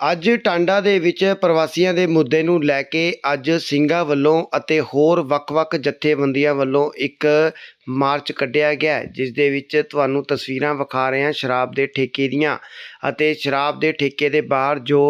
ਅੱਜ ਟਾਂਡਾ ਦੇ ਵਿੱਚ ਪ੍ਰਵਾਸੀਆਂ ਦੇ ਮੁੱਦੇ ਨੂੰ ਲੈ ਕੇ ਅੱਜ ਸਿੰਘਾਂ ਵੱਲੋਂ ਅਤੇ ਹੋਰ ਵੱਖ-ਵੱਖ ਜਥੇਬੰਦੀਆਂ ਵੱਲੋਂ ਇੱਕ ਮਾਰਚ ਕੱਢਿਆ ਗਿਆ ਜਿਸ ਦੇ ਵਿੱਚ ਤੁਹਾਨੂੰ ਤਸਵੀਰਾਂ ਵਿਖਾ ਰਹੇ ਹਾਂ ਸ਼ਰਾਬ ਦੇ ਠੇਕੇ ਦੀਆਂ ਅਤੇ ਸ਼ਰਾਬ ਦੇ ਠੇਕੇ ਦੇ ਬਾਹਰ ਜੋ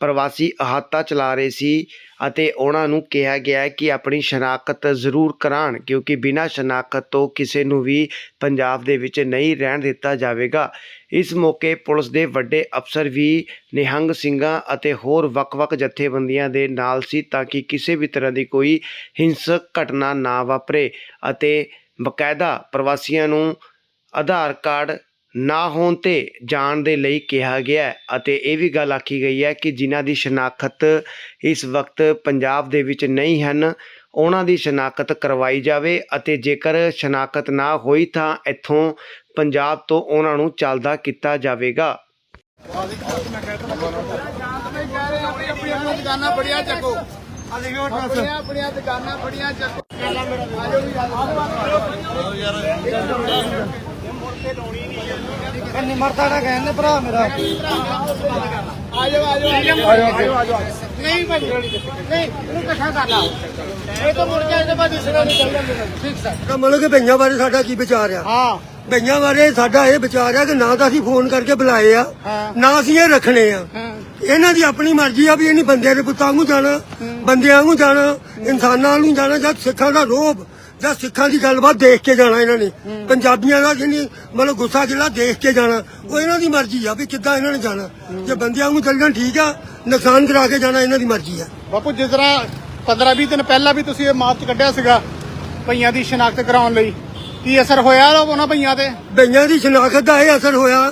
ਪ੍ਰਵਾਸੀ ਅਹਾਤਾ ਚਲਾ ਰਹੇ ਸੀ ਅਤੇ ਉਹਨਾਂ ਨੂੰ ਕਿਹਾ ਗਿਆ ਕਿ ਆਪਣੀ ਸ਼ਨਾਖਤ ਜ਼ਰੂਰ ਕਰਾਉਣ, ਕਿਉਂਕਿ ਬਿਨਾਂ ਸ਼ਨਾਖਤ ਤੋਂ ਕਿਸੇ ਨੂੰ ਵੀ ਪੰਜਾਬ ਦੇ ਵਿੱਚ ਨਹੀਂ ਰਹਿਣ ਦਿੱਤਾ ਜਾਵੇਗਾ। ਇਸ ਮੌਕੇ ਪੁਲਿਸ ਦੇ ਵੱਡੇ ਅਫਸਰ ਵੀ ਨਿਹੰਗ ਸਿੰਘਾਂ ਅਤੇ ਹੋਰ ਵੱਖ-ਵੱਖ ਜਥੇਬੰਦੀਆਂ ਦੇ ਨਾਲ ਸੀ ਤਾਂ ਕਿ ਕਿਸੇ ਵੀ ਤਰ੍ਹਾਂ ਦੀ ਕੋਈ ਹਿੰਸਕ ਘਟਨਾ ਨਾ ਵਾਪਰੇ ਅਤੇ ਬਕਾਇਦਾ ਪ੍ਰਵਾਸੀਆਂ ਨੂੰ ਆਧਾਰ ਕਾਰਡ ਨਾ ਹੋਣ ਤੇ ਜਾਣ ਦੇ ਲਈ ਕਿਹਾ ਗਿਆ ਅਤੇ ਇਹ ਵੀ ਗੱਲ ਆਖੀ ਗਈ ਹੈ ਕਿ ਜਿਨ੍ਹਾਂ ਦੀ ਸ਼ਨਾਖਤ ਇਸ ਵਕਤ ਪੰਜਾਬ ਦੇ ਵਿੱਚ ਨਹੀਂ ਹਨ, ਉਹਨਾਂ ਦੀ ਸ਼ਨਾਖਤ ਕਰਵਾਈ ਜਾਵੇ ਅਤੇ ਜੇਕਰ ਸ਼ਨਾਖਤ ਨਾ ਹੋਈ ਤਾਂ ਇੱਥੋਂ ਪੰਜਾਬ ਤੋਂ ਉਹਨਾਂ ਨੂੰ ਚੱਲਦਾ ਕੀਤਾ ਜਾਵੇਗਾ। ਦੁਕਾਨਾਂ ਬੜੀਆਂ ਚੱਕੋ ਆਪਣੀਆਂ ਆਪਣੀਆਂ ਦੁਕਾਨਾਂ ਬੜੀਆਂ ਚੱਕੋ ਆਜੋ। ਵੀ ਨਿਮਰਤਾ ਦਾ ਕਹਿੰਦੇ ਭਰਾ ਮੇਰਾ। ਆਜੋ ਆਜੋ ਆਜੋ ਆਜੋ। ਨਹੀਂ ਭਾਜੀ ਨਹੀਂ ਇਹਨੂੰ ਇਕੱਠਾ ਕਰ ਲਾ। ਇਹ ਤਾਂ ਮੁੜ ਕੇ ਇਹਦੇ ਬਾਅਦ ਦੂਸਰਾ ਨਹੀਂ ਚੱਲਦਾ ਠੀਕ ਸਰ। ਮਤਲਬ ਕਿ ਭਈਆਂ ਬਾਰੇ ਸਾਡਾ ਕੀ ਵਿਚਾਰ ਆ? ਹਾਂ। ਭਈਆਂ ਬਾਰੇ ਸਾਡਾ ਇਹ ਵਿਚਾਰ ਆ ਕਿ ਨਾ ਤਾਂ ਅਸੀਂ ਫੋਨ ਕਰਕੇ ਬੁਲਾਏ ਆ ਹਾਂ। ਨਾ ਅਸੀਂ ਇਹ ਰੱਖਣੇ ਆ। ਹਾਂ। ਇਹਨਾਂ ਦੀ ਆਪਣੀ ਮਰਜ਼ੀ ਆ ਵੀ ਇਹਨੀ ਬੰਦਿਆਂ ਦੇ ਪੁੱਤਾਂ ਨੂੰ ਜਾਣਾ ਬੰਦਿਆਂ ਨੂੰ ਜਾਣਾ ਇਨਸਾਨਾਂ ਨੂੰ ਜਾਣਾ ਜਾਂ ਸਿੱਖਾਂ ਦਾ ਰੋਬ ਜਾਂ ਸਿੱਖਾਂ ਦੀ ਗੱਲਬਾਤ ਦੇਖ ਕੇ ਜਾਣਾ ਇਹਨਾਂ ਨੇ। ਪੰਜਾਬੀਆਂ ਦਾ ਜਿਹਨੀ ਮਤਲਬ ਗੁੱਸਾ ਜਿਹੜਾ ਦੇਖ ਕੇ ਜਾਣਾ ਉਹ ਇਹਨਾਂ ਦੀ ਮਰਜ਼ੀ ਆ ਵੀ ਕਿੱਦਾਂ ਇਹਨਾਂ ਨੇ ਜਾਣਾ। ਜੇ ਬੰਦਿਆਂ ਨੂੰ ਚੱਲਣਾ ਠੀਕ ਆ ਨੁਕਸਾਨ ਕਰਾ ਕੇ ਜਾਣਾ ਇਹਨਾਂ ਦੀ ਮਰਜ਼ੀ ਆ। ਬਾਪੂ ਜਿਸ ਤਰ੍ਹਾਂ 15 20 ਦਿਨ ਪਹਿਲਾਂ ਵੀ ਤੁਸੀਂ ਇਹ ਮਾਰਚ ਕੱਢਿਆ ਸੀਗਾ ਭਈਆਂ ਦੀ ਸ਼ਨਾਖਤ ਕਰਾਉਣ ਲਈ ਕੀ ਅਸਰ ਹੋਇਆ ਉਹਨਾਂ ਭਈਆਂ ਤੇ? ਬਈਆਂ ਦੀ ਸ਼ਨਾਖਤ ਦਾ ਇਹ ਅਸਰ ਹੋਇਆ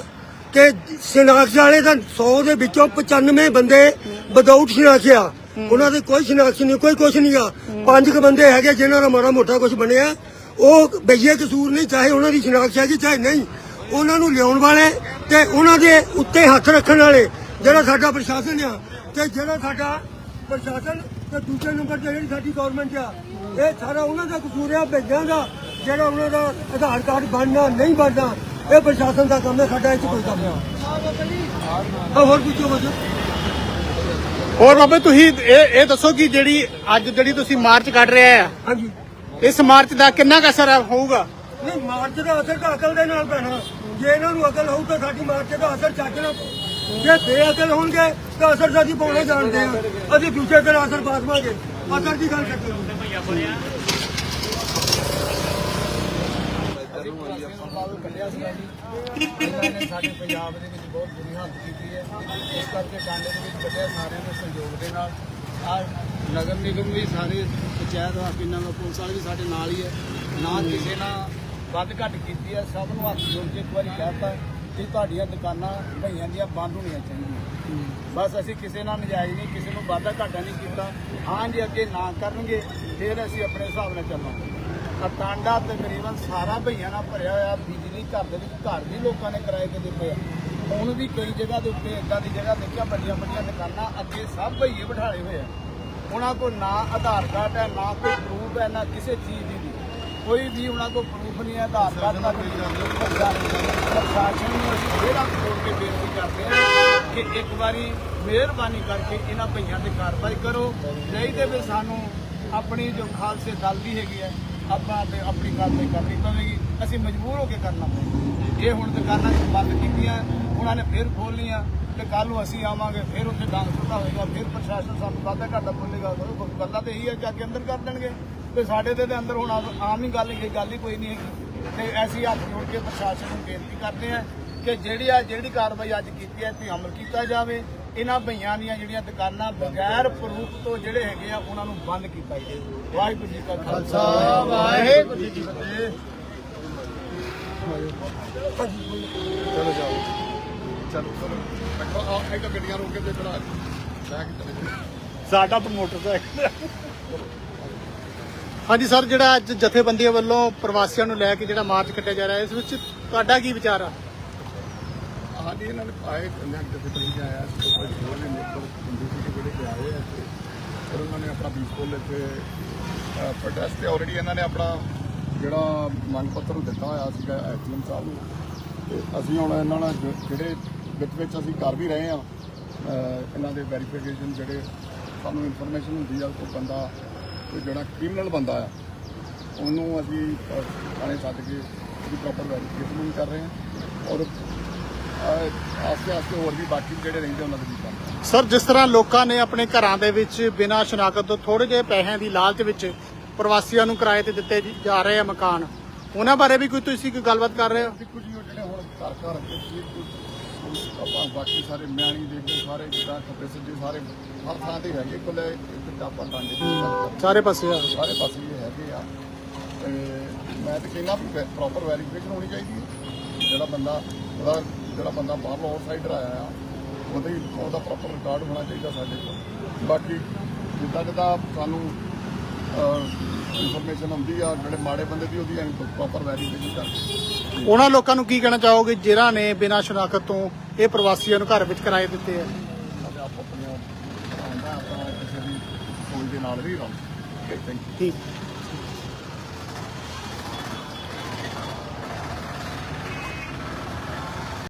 ਕਿ ਸ਼ਨਾਖਤ ਵਾਲੇ ਤਾਂ 100 ਦੇ ਵਿੱਚੋਂ 95 ਬੰਦੇ ਵਿਦਆਊਟ ਸ਼ਨਾਖਿਆ ਉਹਨਾਂ ਦੇ ਕੋਈ ਸ਼ਨਾਖਤ ਨਹੀਂ ਕੋਈ ਕੁਛ ਨਹੀਂ ਆ। ਪੰਜ ਕੁ ਬੰਦੇ ਹੈਗੇ ਜਿਨ੍ਹਾਂ ਦਾ ਮਾੜਾ ਮੋਟਾ ਕੁਝ ਬਣਿਆ। ਉਹ ਬਈਏ ਕਸੂਰ ਨਹੀਂ ਚਾਹੇ ਉਹਨਾਂ ਦੀ ਸ਼ਨਾਖਤ ਹੈਗੀ ਚਾਹੇ ਨਹੀਂ। ਉਹਨਾਂ ਨੂੰ ਲਿਆਉਣ ਵਾਲੇ ਤੇ ਉਹਨਾਂ ਦੇ ਉੱਤੇ ਹੱਥ ਰੱਖਣ ਵਾਲੇ ਜਿਹੜਾ ਸਾਡਾ ਪ੍ਰਸ਼ਾਸਨ ਆ ਤੇ ਜਿਹੜਾ ਸਾਡਾ ਪ੍ਰਸ਼ਾਸਨ ਤੇ ਦੂਜੇ ਨੰਬਰ ਤੇ ਜਿਹੜੀ ਸਾਡੀ ਗਵਰਨਮੈਂਟ ਆ ਇਹ ਸਾਰਾ ਉਹਨਾਂ ਦਾ ਕਸੂਰ ਆ ਭੇਜਾਂ ਦਾ ਜਿਹੜਾ ਉਹਨਾਂ ਦਾ ਆਧਾਰ ਕਾਰਡ ਬਣਨਾ ਨਹੀਂ ਬਣਨਾ ਇਹ ਪ੍ਰਸ਼ਾਸਨ ਦਾ ਕੰਮ ਹੈ ਸਾਡਾ ਇਹ ਕੋਈ ਕੰਮ ਨਹੀਂ। ਆ ਹੋਰ ਪੁੱਛੋ ਬੱਚੋ ਹੋਰ ਬਾਬੇ ਤੁਸੀਂ ਇਹ ਇਹ ਦੱਸੋ ਕਿ ਜਿਹੜੀ ਅੱਜ ਜਿਹੜੀ ਤੁਸੀਂ ਮਾਰਚ ਕੱਢ ਰਹੇ ਆ ਹਾਂਜੀ। ਇਸ ਮਾਰਚ ਦਾ ਕਿੰਨਾ ਕੁ ਅਸਰ ਹੋਊਗਾ? ਨਹੀਂ ਮਾਰਚ ਦਾ ਅਸਰ ਤਾਂ ਅਕਲ ਦੇ ਨਾਲ ਪੈਣਾ। ਜੇ ਇਹਨਾਂ ਨੂੰ ਅਕਲ ਹੋਊ ਤਾਂ ਸਾਡੀ ਮਾਰਚ ਦਾ ਅਸਰ ਨਾਲ ਜੇ ਬੇਅਕਲ ਹੋਣਗੇ ਤਾਂ ਅਸਰ ਸਾਡੀ ਪਾਉਣੇ ਜਾਣਦੇ ਆ। ਅਸੀਂ ਦੂਜੇ ਦਿਨ ਅਸਰ ਬਾਦਵਾਂਗੇ ਅਸਰ ਦੀ ਗੱਲ ਕਰਦੇ ਹਾਂ ਸਾਡੇ ਪੰਜਾਬ ਦੇ ਵਿੱਚ ਬਹੁਤ ਬੁਰੀ ਹਾਲਤ ਕੀਤੀ ਹੈ ਇਸ ਕਰਕੇ ਡਾਂਡੇ ਦੇ ਵਿੱਚ ਕੱਢਿਆ ਸਾਰਿਆਂ ਦੇ ਸਹਿਯੋਗ ਦੇ ਨਾਲ ਆ ਨਗਰ ਨਿਗਮ ਵੀ ਸਾਰੇ ਪੰਚਾਇਤ ਹਕੀਮਾਂ ਦਾ ਪੁਲਿਸ ਵਾਲੇ ਵੀ ਸਾਡੇ ਨਾਲ ਹੀ ਹੈ ਨਾ ਕਿਸੇ ਨਾਲ ਵੱਧ ਘੱਟ ਕੀਤੀ ਹੈ ਸਭ ਨੂੰ ਹੱਥ ਜੋੜ ਕੇ ਇੱਕ ਵਾਰੀ ਕਹਿਤਾ ਕਿ ਤੁਹਾਡੀਆਂ ਦੁਕਾਨਾਂ ਭਈਆਂ ਦੀਆਂ ਬੰਦ ਹੋਣੀਆਂ ਚਾਹੀਦੀਆਂ ਬਸ ਅਸੀਂ ਕਿਸੇ ਨਾਲ ਨਜਾਇਜ਼ ਨਹੀਂ ਕਿਸੇ ਨੂੰ ਵਾਧਾ ਘਾਟਾ ਨਹੀਂ ਕੀਤਾ ਹਾਂ ਜੇ, ਅੱਗੇ ਨਾ ਕਰਨਗੇ, ਫਿਰ ਅਸੀਂ ਆਪਣੇ ਹਿਸਾਬ ਨਾਲ ਚੱਲਾਂਗੇ। ਆ ਟਾਂਡਾ ਤਕਰੀਬਨ ਸਾਰਾ ਭਈਆਂ ਨਾਲ ਭਰਿਆ ਹੋਇਆ ਬਿਜਲੀ ਘਰ ਦੇ ਵਿੱਚ ਘਰ ਵੀ ਲੋਕਾਂ ਨੇ ਕਿਰਾਏ ਤੇ ਦਿੱਤੇ ਆ। ਹੁਣ ਵੀ ਕਈ ਜਗ੍ਹਾ ਦੇ ਉੱਤੇ ਇਦਾਂ ਦੀ ਜਗ੍ਹਾ ਦੇਖਿਆ ਵੱਡੀਆਂ ਵੱਡੀਆਂ ਦੁਕਾਨਾਂ ਅੱਗੇ ਸਭ ਭਈਏ ਬਿਠਾਲੇ ਹੋਏ ਆ। ਉਹਨਾਂ ਕੋਲ ਨਾ ਆਧਾਰ ਕਾਰਡ ਹੈ ਨਾ ਕੋਈ ਪ੍ਰੂਫ ਹੈ ਨਾ ਕਿਸੇ ਚੀਜ਼ ਦੀ ਵੀ। ਕੋਈ ਵੀ ਉਹਨਾਂ ਕੋਲ ਪ੍ਰੂਫ ਨਹੀਂ ਹੈ ਆਧਾਰ ਕਾਰਡ ਦਾ ਵੀ ਪ੍ਰਸ਼ਾਸਨ ਨੂੰ ਹੱਥ ਜੋੜ ਕੇ ਬੇਨਤੀ ਕਰਦੇ ਹਾਂ ਕਿ ਇੱਕ ਵਾਰੀ ਮਿਹਰਬਾਨੀ ਕਰਕੇ ਇਹਨਾਂ ਭਈਆਂ ਤੇ ਕਾਰਵਾਈ ਕਰੋ। ਨਹੀਂ ਤੇ ਫਿਰ ਸਾਨੂੰ ਆਪਣੀ ਜੋ ਖਾਲਸੇ ਦਲ ਦੀ ਹੈਗੀ ਹੈ ਆਪਾਂ ਤੇ ਆਪਣੀ ਕਾਰਵਾਈ ਕਰਨੀ ਪਵੇਗੀ ਅਸੀਂ ਮਜਬੂਰ ਹੋ ਕੇ ਕਰਨਾ ਪਵੇਗਾ ਇਹ ਹੁਣ ਦੁਕਾਨਾਂ ਬੰਦ ਕੀਤੀਆਂ, ਉਹਨਾਂ ਨੇ ਫਿਰ ਖੋਲ ਲਈਆਂ ਤੇ ਕੱਲ ਨੂੰ ਅਸੀਂ ਆਵਾਂਗੇ, ਫਿਰ ਉੱਥੇ ਡਾਂਗ ਸੁੱਟਾ ਹੋਏਗਾ, ਫਿਰ ਪ੍ਰਸ਼ਾਸਨ ਸਾਨੂੰ ਵਾਧਾ ਘਾਟਾ ਬੋਲੇਗਾ ਗੱਲਾਂ ਤੇ ਇਹੀ ਹੈ ਕਿ ਅੱਗੇ ਅੰਦਰ ਕਰ ਦੇਣਗੇ। ਤੇ ਸਾਡੇ ਤੇ ਅੰਦਰ ਹੁਣ ਆਮ- ਹੀ ਗੱਲ ਹੈ ਗੱਲ ਹੀ ਕੋਈ ਨਹੀਂ ਹੈਗੀ। ਤੇ ਅਸੀਂ ਹੱਥ ਜੋੜ ਕੇ ਪ੍ਰਸ਼ਾਸਨ ਨੂੰ ਬੇਨਤੀ ਕਰਦੇ ਹਾਂ ਕਿ ਜਿਹੜੀ ਆ ਜਿਹੜੀ ਕਾਰਵਾਈ ਅੱਜ ਕੀਤੀ ਹੈ ਤੇ ਅਮਲ ਕੀਤਾ ਜਾਵੇ। ਇਹਨਾਂ ਭਈਆਂ ਦੀਆਂ ਜਿਹੜੀਆਂ ਦੁਕਾਨਾਂ ਬਗੈਰ ਪ੍ਰੂਫ ਤੋਂ ਜਿਹੜੇ ਹੈਗੇ ਆ ਉਹਨਾਂ ਨੂੰ ਬੰਦ ਕੀਤਾ ਜਾਵੇ ਵਾਹਿਗੁਰੂ ਜੀ ਕਾ ਖਾਲਸਾ। ਵਾਹਿਗੁਰੂ ਜੀ ਕੀ ਫਤਿਹ। ਚਲੋ ਜਾਓ। ਚਲੋ। ਚਲੋ ਆ ਇੱਕ ਗੱਡੀਆਂ ਰੋਕ ਕੇ ਤੇ ਚਲਾ ਲੈ ਕੇ ਚਲੇ ਜਾਓ। ਸਾਡਾ ਤਾਂ ਮੋਟਰਸਾਈਕਲ। ਹਾਂਜੀ ਸਰ ਜਿਹੜਾ ਅੱਜ ਜਥੇਬੰਦੀਆਂ ਵੱਲੋਂ ਪ੍ਰਵਾਸੀਆਂ ਨੂੰ ਲੈ ਕੇ ਜਿਹੜਾ ਮਾਰਚ ਕੱਢਿਆ ਜਾ ਰਿਹਾ ਇਸ ਵਿੱਚ ਤੁਹਾਡਾ ਕੀ ਵਿਚਾਰ ਆ? ਹਾਂਜੀ, ਇਹਨਾਂ ਨੇ ਆਏ ਕੰਨੈਕਟ ਤੇ ਪਈ ਆਇਆ ਸੀ, ਕੋਈ ਹੋਰ ਨੇ ਨੇਪਰ ਹਿੰਦੂ ਸੀ ਜਿਹੜੇ ਕਿ ਆਏ ਆ ਇੱਥੇ। ਫਿਰ ਉਹਨਾਂ ਨੇ ਆਪਣਾ ਪੀਸਫੁਲ ਇੱਥੇ ਪ੍ਰੋਟੈਸਟ ਤੇ ਆਲਰੇਡੀ ਇਹਨਾਂ ਨੇ ਆਪਣਾ ਜਿਹੜਾ ਮੰਗ ਪੱਤਰ ਦਿੱਤਾ ਹੋਇਆ ਸੀਗਾ ਐਕਸੀਅਮ ਸਾਹਿਬ ਨੂੰ। ਤੇ ਅਸੀਂ ਹੁਣ ਇਹਨਾਂ ਨਾਲ ਜਿਹੜੇ ਵਿੱਚ ਵਿੱਚ ਅਸੀਂ ਕਰ ਵੀ ਰਹੇ ਆ ਇਹਨਾਂ ਦੇ ਵੈਰੀਫਿਕੇਸ਼ਨ ਜਿਹੜੇ ਸਾਨੂੰ ਇਨਫੋਰਮੇਸ਼ਨ ਹੁੰਦੀ ਆ ਕੋਈ ਬੰਦਾ, ਕੋਈ ਜਿਹੜਾ ਕ੍ਰਿਮੀਨਲ ਬੰਦਾ ਆ, ਉਹਨੂੰ ਅਸੀਂ ਥਾਣੇ ਸੱਦ ਕੇ ਉਹਦੀ ਪ੍ਰੋਪਰ ਵੈਰੀਫਿਕੇਸ਼ਨ ਵੀ ਕਰ ਰਹੇ ਹਾਂ। ਔਰ ਹੋਰ ਵੀ ਬਾਕੀ ਜਿਹੜੇ ਰਹਿੰਦੇ ਉਹਨਾਂ ਦੇ ਵੀ ਸਰ ਜਿਸ ਤਰ੍ਹਾਂ ਲੋਕਾਂ ਨੇ ਆਪਣੇ ਘਰਾਂ ਦੇ ਵਿੱਚ ਬਿਨਾਂ ਸ਼ਨਾਖਤ ਤੋਂ ਥੋੜੇ ਜਿਹੇ ਪੈਸਿਆਂ ਦੀ ਲਾਲਚ ਵਿੱਚ ਪ੍ਰਵਾਸੀਆਂ ਨੂੰ ਕਿਰਾਏ ਤੇ ਦਿੱਤੇ ਜੀ- ਰਹੇ ਆ ਮਕਾਨ ਉਹਨਾਂ ਬਾਰੇ ਵੀ ਕੋਈ ਤੁਸੀਂ ਕੋਈ ਗੱਲਬਾਤ ਕਰ ਰਹੇ ਹੋ? ਦੇਖੋ ਜੀ ਉਹ ਜਿਹੜੇ ਹੁਣ ਘਰ ਅੱਗੇ ਸੀ ਆਪਾਂ ਬਾਕੀ ਸਾਰੇ ਮਿਆਣੀ ਦੇ ਕੇ ਸਾਰੇ ਜਿੱਦਾਂ ਖੱਬੇ ਸੱਜੇ ਸਾਰੇ ਹਰ ਥਾਂ ਤੇ ਹੈਗੇ ਕੋਲੇ ਇੱਕ ਟਾਪਾ ਟਾਂਡੇ ਦੀ ਗੱਲ ਕਰਦੇ ਸਾਰੇ ਪਾਸੇ ਆ। ਸਾਰੇ ਪਾਸੇ ਹੀ ਹੈਗੇ ਆ। ਤੇ ਮੈਂ ਤਾਂ ਕਹਿੰਦਾ ਵੀ ਪ੍ਰੋਪਰ ਵੈਰੀਫਿਕੇਸ਼ਨ ਹੋਣੀ ਚਾਹੀਦੀ ਹੈ। ਜਿਹੜਾ ਬੰਦਾ ਉਹਦਾ ਜਿਹੜਾ ਬੰਦਾ ਬਾਹਰੋਂ ਆਊਟਸਾਈਡਰ ਆਇਆ ਆ ਉਹਦੇ ਉਹਦਾ ਪ੍ਰੋਪਰ ਰਿਕਾਰਡ ਹੋਣਾ ਚਾਹੀਦਾ ਸਾਡੇ ਕੋਲ। ਬਾਕੀ ਜਿੱਦਾਂ ਜਿੱਦਾਂ ਸਾਨੂੰ ਇਨਫੋਰਮੇਸ਼ਨ ਆਉਂਦੀ ਆ ਜਿਹੜੇ ਮਾੜੇ ਬੰਦੇ ਦੀ ਉਹਦੀ ਪ੍ਰੋਪਰ ਵੈਰੀਫਿਕੇਸ਼ਨ ਕਰਕੇ ਉਹਨਾਂ ਲੋਕਾਂ ਨੂੰ ਕੀ ਕਹਿਣਾ ਚਾਹੋਗੇ ਜਿਨ੍ਹਾਂ ਨੇ ਬਿਨਾਂ ਸ਼ਨਾਖਤ ਤੋਂ ਇਹ ਪ੍ਰਵਾਸੀਆਂ ਨੂੰ ਘਰ ਵਿੱਚ ਕਿਰਾਏ ਦਿੱਤੇ ਆ? ਆਪਣੀਆਂ ਆਪਣਾ ਕਿਸੇ ਦੀ ਸੋਚ ਦੇ ਨਾਲ ਵੀ ਰਹੋ ਠੀਕ।